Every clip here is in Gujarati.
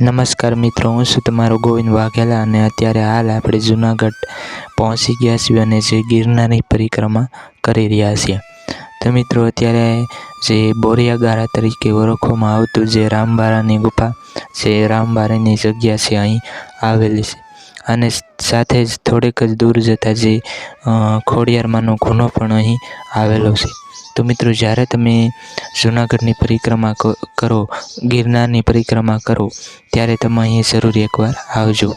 નમસ્કાર મિત્રો, હું છું તમારો ગોવિંદ વાઘેલા અને અત્યારે હાલ આપણે જુનાગઢ પહોંચી ગયા છીએ અને જે ગિરનારની પરિક્રમા કરી રહ્યા છીએ. તો મિત્રો, અત્યારે જે બોરિયાગારા તરીકે ઓળખવામાં આવતું જે રામબારાની ગુફા જે રામબારાની જગ્યા છે અહીં આવેલી છે. અને સાથે જ થોડેક જ દૂર જતાં જે ખોડિયારમાંનો ખૂનો પણ અહીં આવેલો છે. તો મિત્રો, જ્યારે તમે જૂનાગઢની પરિક્રમા કરો, ગિરનારની પરિક્રમા કરો, ત્યારે તમે અહીં જરૂર એકવાર આવજો.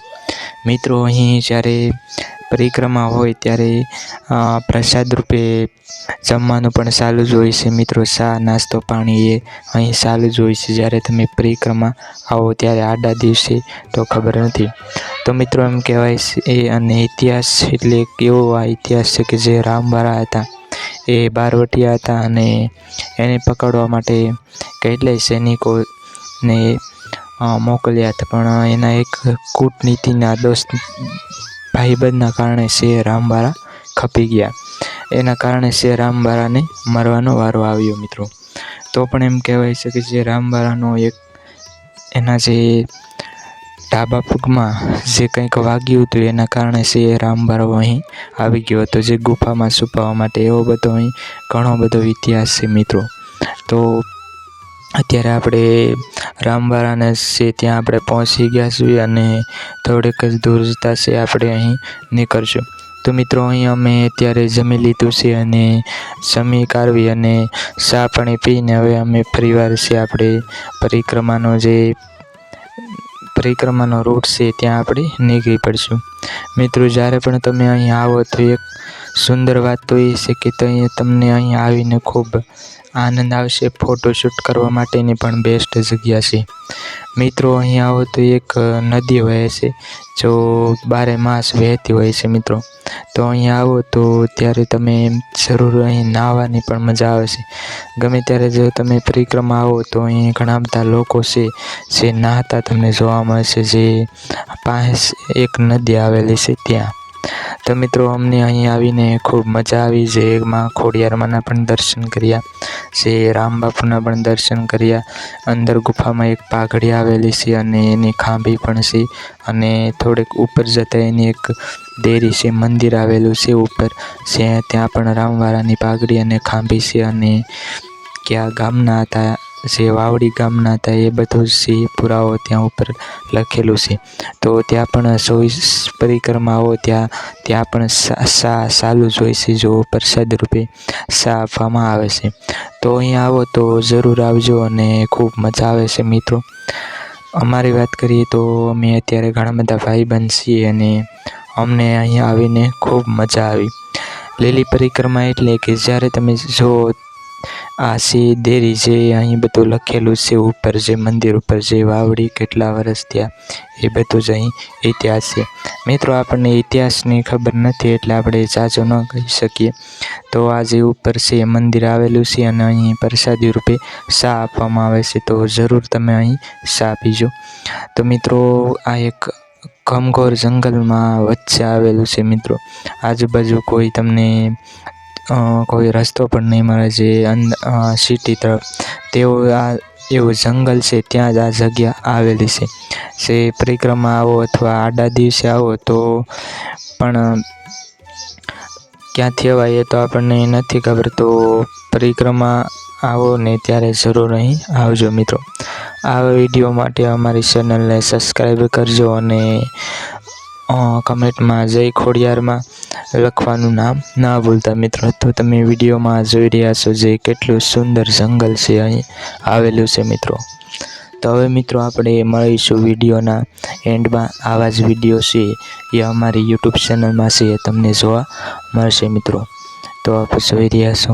મિત્રો, અહીં જ્યારે પરિક્રમા હોય ત્યારે પ્રસાદ રૂપે જમવાનું પણ સારું જ હોય છે. મિત્રો, ચા, નાસ્તો, પાણી એ અહીં સારું જ હોય છે. જ્યારે તમે પરિક્રમા આવો ત્યારે આડા દિવસે તો ખબર નથી. તો મિત્રો, એમ કહેવાય છે એ અને ઇતિહાસ એટલે એક એવો આ ઇતિહાસ છે કે જે રામવાળા હતા. એ બારવટિયા હતા અને એને પકડવા માટે કેટલાય સૈનિકોને મોકલ્યા હતા. પણ એના એક કૂટનીતિના દોસ્ત ભાઈબંધના કારણે સિંહ રામબારા ખપી ગયા. એના કારણે સિંહ રામબારાને મરવાનો વારો આવ્યો મિત્રો. તો પણ એમ કહેવાય છે કે જે રામબારાનો એક એના જે ડાબા પગમાં જે કંઈક વાગ્યું હતું એના કારણે સિંહ રામબારો અહીં આવી ગયો હતો. જે ગુફામાં છુપાવવા માટે એવો બધો અહીં ઘણો બધો ઇતિહાસ છે મિત્રો. તો અત્યારે આપણે રામબારાને છે ત્યાં આપણે પહોંચી ગયા છીએ અને થોડેક જ દૂર જતાં છે આપણે અહીં નીકળશું. તો મિત્રો, અહીં અમે અત્યારે જમી લીધું છે અને જમી કાઢવી અને ચા પાણી પીને હવે અમે ફરીવાર છે આપણે પરિક્રમાનો જે પરિક્રમાનો રૂટ છે, ત્યાં આપણે નીકળી પડશું. મિત્રો, જ્યારે પણ તમે અહીં આવો, તો એક સુંદર વાત તો એ છે કે તમને અહીં આવીને ખૂબ આનંદ આવશે. ફોટોશૂટ કરવા માટેની પણ બેસ્ટ જગ્યા છે. મિત્રો, અહીં આવો તો એક નદી વહે છે, જો બારે માસ વહેતી હોય છે, મિત્રો. તો અહીં આવો તો ત્યારે તમે જરૂર અહીં નાહવાની પણ મજા આવે છે. ગમે ત્યારે જો તમે પરિક્રમા આવો તો અહીં ઘણા બધા લોકો છે, જે નાહતા તમને જોવા મળશે, જે પાસે એક નદી આવેલી છે ત્યાં. તો મિત્રો, અમને અહીં આવીને ખૂબ મજા આવી. જે એમાં ખોડિયારમાંના પણ દર્શન કર્યા. જે રામ બાપુના પણ દર્શન કર્યા. અંદર ગુફામાં એક પાઘડી આવેલી છે અને એની ખાંભી પણ છે. અને થોડેક ઉપર જતાં એની એક દેરી છે, મંદિર આવેલું છે ઉપર. જે ત્યાં પણ રામવાળાની પાઘડી અને ખાંભી છે અને કયા ગામના હતા જે વાવડી ગામના હતા, એ બધું જ પુરાવો ત્યાં ઉપર લખેલું છે. તો ત્યાં પણ ચોવીસ પરિક્રમાઓ ત્યાં ત્યાં પણ સા સાલું જોઈ છે, જો પ્રસાદ રૂપે સા આપવામાં આવે છે. તો અહીં આવો તો જરૂર આવજો અને ખૂબ મજા આવે છે મિત્રો. અમારી વાત કરીએ તો અમે અત્યારે ઘણા બધા ભાઈબંધ છીએ અને અમને અહીંયા આવીને ખૂબ મજા આવી. લીલી પરિક્રમા એટલે કે જ્યારે તમે જો આ સી દેરી જે અહીં બધું લખેલું છે, ઉપર જે મંદિર ઉપર જે વાવડી કેટલા વર્ષ થયા, એ બધું જ અહીં ઇતિહાસ છે. મિત્રો, આપણને ઇતિહાસની ખબર નથી એટલે આપણે જાજો ન કહી શકીએ. તો આ જે ઉપર છે એ મંદિર આવેલું છે અને અહીં પ્રસાદી રૂપે શા આપવામાં આવે છે, તો જરૂર તમે અહીં શા પીજો. તો મિત્રો, આ એક ઘમઘોર જંગલમાં વચ્ચે આવેલું છે મિત્રો. આજુબાજુ કોઈ તમને કોઈ રસ્તો પણ નહીં મળે જે સિટી તરફ. તેઓ આ, એવું જંગલ છે, ત્યાં જ આ જગ્યા આવેલી છે. જે પરિક્રમા આવો અથવા આડા દિવસે આવો તો પણ ક્યાંથી અવાય એ તો આપણને નથી ખબર. તો પરિક્રમા આવો ને ત્યારે જરૂર અહીં આવજો મિત્રો. આ વીડિયો માટે અમારી ચેનલને સબસ્ક્રાઈબ કરજો અને કમેન્ટમાં જય ખોડિયારમાં લખવાનું નામ ના ભૂલતા મિત્રો. તો તમે વિડીયોમાં જોઈ રહ્યા છો જે કેટલું સુંદર જંગલ છે અહીં આવેલું છે મિત્રો. તો હવે મિત્રો આપણે મળીશું વિડીયોના એન્ડમાં. આવા જ વીડિયો છે એ અમારી યુટ્યુબ ચેનલમાં છે તમને જોવા મળશે મિત્રો. તો આપ જોઈ રહ્યા છો.